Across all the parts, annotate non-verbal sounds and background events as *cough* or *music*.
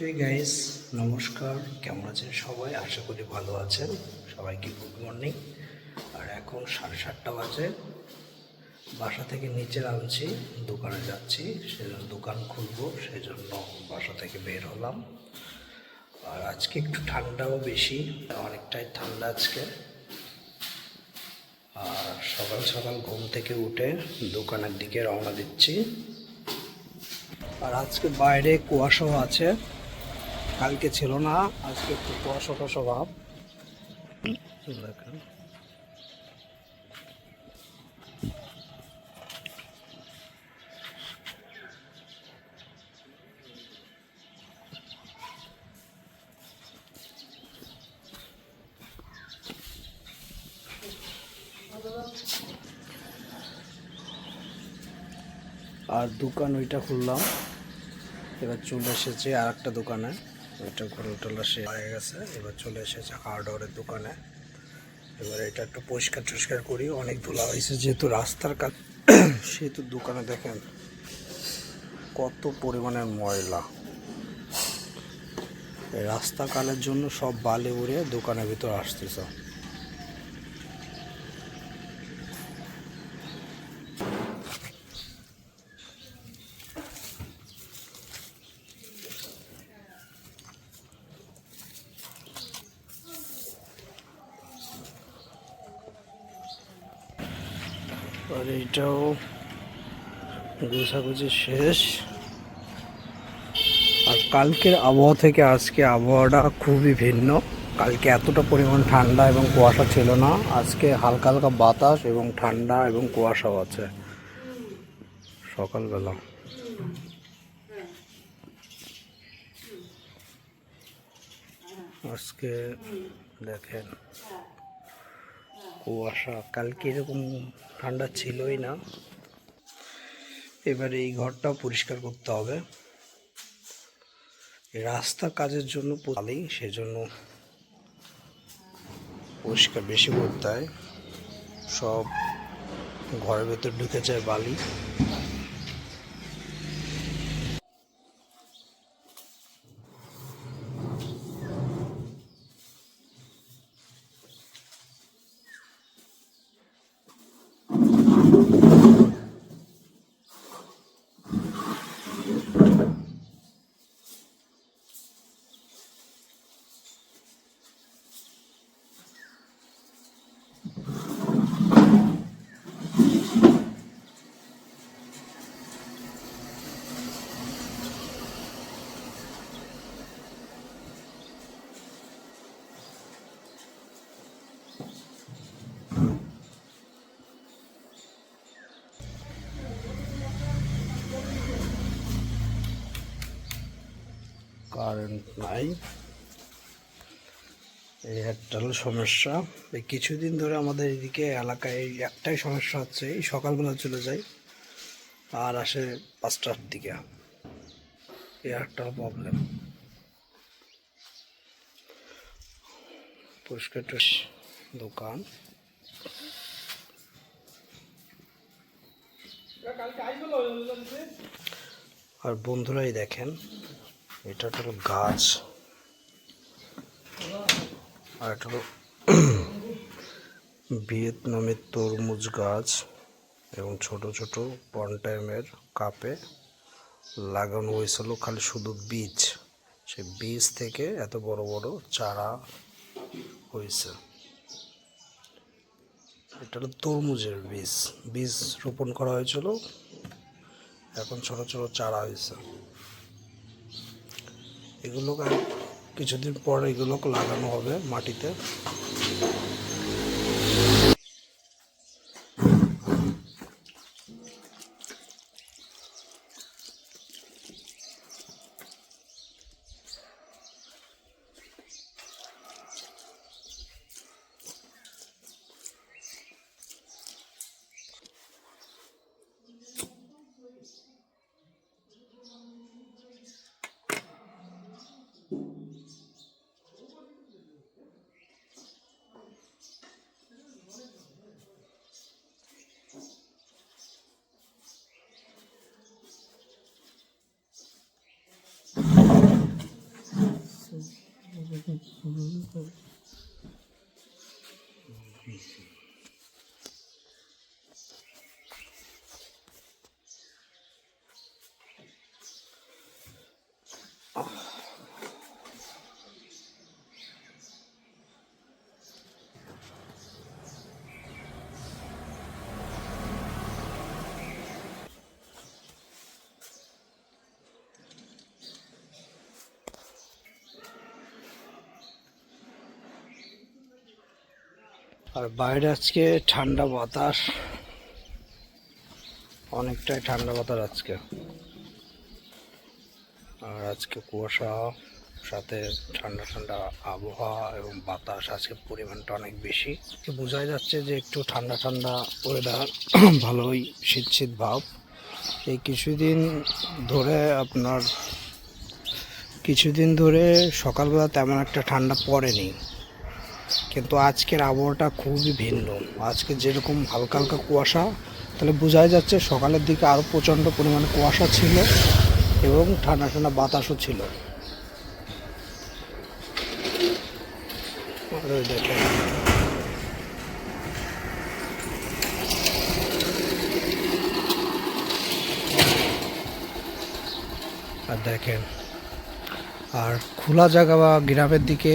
Guys নমস্কার। কেমন আছেন সবাই? আশা করি ভালো আছেন। সবাইকে গুড মর্নিং আর এখন সাড়ে সাতটা বাজে। বাসা থেকে নিচে নামছি, দোকানে যাচ্ছি। সেজন্য দোকান খুলবো সেই জন্য বাসা থেকে বের হলাম। আর আজকে একটু ঠান্ডাও বেশি, অনেকটাই ঠান্ডা আজকে। আর সকাল সকাল ঘুম থেকে উঠে দোকানের দিকে রওনা দিচ্ছি। আর আজকে বাইরে কুয়াশাও আছে। কালকে ছিল না, আজকে একটু কুয়াশা টসা ভাব। আর দোকান ওইটা খুললাম। এবার চলে এসেছে আর একটা দোকানে। ওইটা ঘুরে টোলা সে হয়ে গেছে। এবার চলে এসেছে হার্ডওয়ারের দোকানে। এবার এটা একটু পরিষ্কার টরিষ্কার করি, অনেক ধুলা হয়েছে। যেহেতু রাস্তার কাজ, *coughs* সেহেতু দোকানে দেখেন কত পরিমাণের ময়লা। রাস্তা কালের জন্য সব বালি উড়ে দোকানের ভিতর আসতেছে। আর এইটাও গোছাগুছি শেষ। আর কালকের আবহাওয়া থেকে আজকে আবহাওয়াটা খুবই ভিন্ন। কালকে এতটা পরিমাণ ঠান্ডা এবং কুয়াশা ছিল না। আজকে হালকা হালকা বাতাস এবং ঠান্ডা এবং কুয়াশাও আছে। সকালবেলা। আজকে দেখেন। কুয়াশা কালকে এরকম ঠান্ডা ছিলই না। এবারে এই ঘরটাও পরিষ্কার করতে হবে। রাস্তা কাজের জন্য পালি সেজন্য পরিষ্কার বেশি করতে হয়। সব ঘরের ভেতর ঢুকে যায় বালি। কারেন্ট নাই। এই একটা হলো সমস্যা। এই কিছুদিন ধরে আমাদের এদিকে এলাকায় একটাই সমস্যা হচ্ছে, এই সকালবেলা চলে যায় আর আসে পাঁচটার দিকে। এই একটা প্রবলেম টরিষ্কার দোকান। আর বন্ধুরাই দেখেন এটা হলো গাছ। আর একটা হলো *clears throat* ভিয়েতনামের তরমুজ গাছ এবং ছোট ছোট পন্টাইমের কাপে লাগানো হয়েছিল খালি শুধু বীজ। সেই বীজ থেকে এত বড় বড় চারা হয়েছে। এটা হলো তরমুজের বীজ। বীজ রোপণ করা হয়েছিল। এখন ছোট ছোট চারা হয়েছে। এগুলো কিছুদিন পর এগুলোকে লাগানো হবে মাটিতে। Hum. আর বাইরে আজকে ঠান্ডা বাতাস। অনেকটাই ঠান্ডা বাতাস আজকে। আর আজকে কুয়াশা, সাথে ঠান্ডা ঠান্ডা আবহাওয়া এবং বাতাস আজকে পরিমাণটা অনেক বেশি। বোঝাই যাচ্ছে যে একটু ঠান্ডা ঠান্ডা ওয়েদার ভালোই শীত শীত ভাব। এই কিছুদিন ধরে আপনার, কিছুদিন ধরে সকালবেলা তেমন একটা ঠান্ডা পড়েনি। কিন্তু আজকের আবহাওয়াটা খুবই ভিন্ন। আজকে যেরকম হালকা হালকা কুয়াশা, তাহলে বোঝাই যাচ্ছে সকালের দিকে আরও প্রচণ্ড পরিমাণে কুয়াশা ছিল এবং ঠান্ডা ঠান্ডা বাতাসও ছিল। আর দেখেন, আর খোলা জায়গা বা গ্রামের দিকে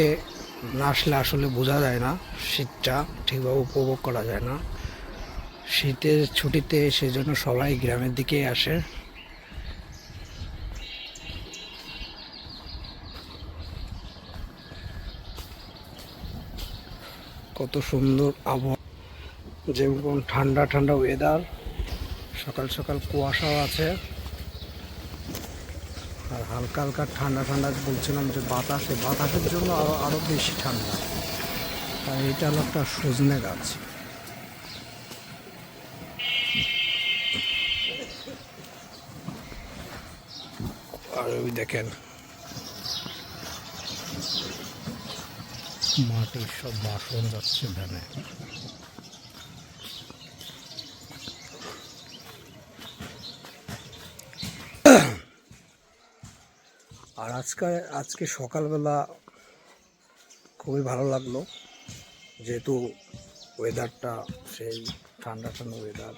না আসলে আসলে বোঝা যায় না, শীতটা ঠিকভাবে উপভোগ করা যায় না। শীতের ছুটিতে সেজন্য সবাই গ্রামের দিকে আসে। কত সুন্দর আবহাওয়া যেমন ঠান্ডা ঠান্ডা ওয়েদার সকাল সকাল কুয়াশাও আছে। হালকা হালকা ঠান্ডা ঠান্ডা বলছিলাম যে বাতাসে, বাতাসের জন্য আরও আরও বেশি ঠান্ডা। আর এটা হলো একটা সজনে গাছ। আর ওই দেখেন, মাটির সব বাসন যাচ্ছে ভ্যানে। আর আজকে আজকে সকালবেলা খুবই ভালো লাগল, যেহেতু ওয়েদারটা সেই ঠান্ডা ঠান্ডা ওয়েদার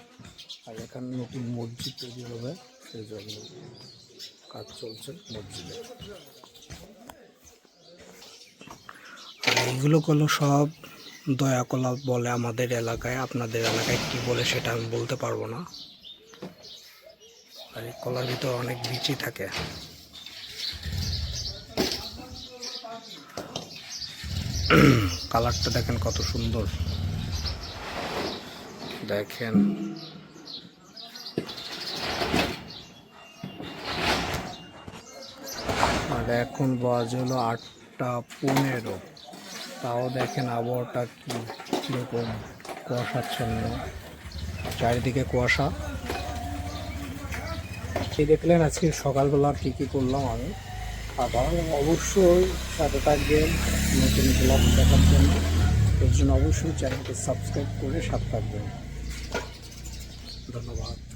আর এখানে নতুন মসজিদ তৈরি হবে, সেই জন্য কাজ চলছে মসজিদে। আর এইগুলো হলো সব দয়াকলা বলে আমাদের এলাকায়, আপনাদের এলাকায় কি বলে সেটা আমি বলতে পারব না। আর এই কলার ভিতর অনেক বিচি থাকে। কালারটা দেখেন কত সুন্দর। দেখেন। আর এখন বাজে হলো আটটা পনেরো। তাও দেখেন আবহাওয়াটা কি, কীরকম কুয়াশাচ্ছন্ন। চারিদিকে কুয়াশা। দেখলেন আজকে সকালবেলা কী কী করলাম আমি? লাগলে অবশ্যই সাথে থাকবেন, নতুন ব্লগ দেখার জন্য। এর জন্য অবশ্যই চ্যানেলকে সাবস্ক্রাইব করে সাথে থাকবেন। ধন্যবাদ।